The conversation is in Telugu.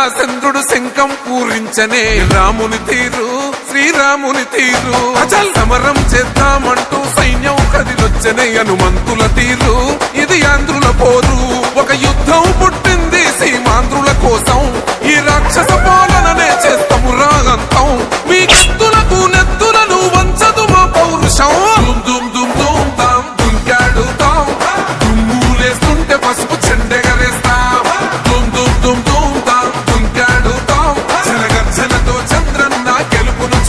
జరాసంధుడు శంఖం పూరించనే. రాముని తీరు శ్రీరాముని తీరు. అజల్ సమరం చేద్దామంటూ సైన్యం కదిలొచ్చనే. హనుమంతుల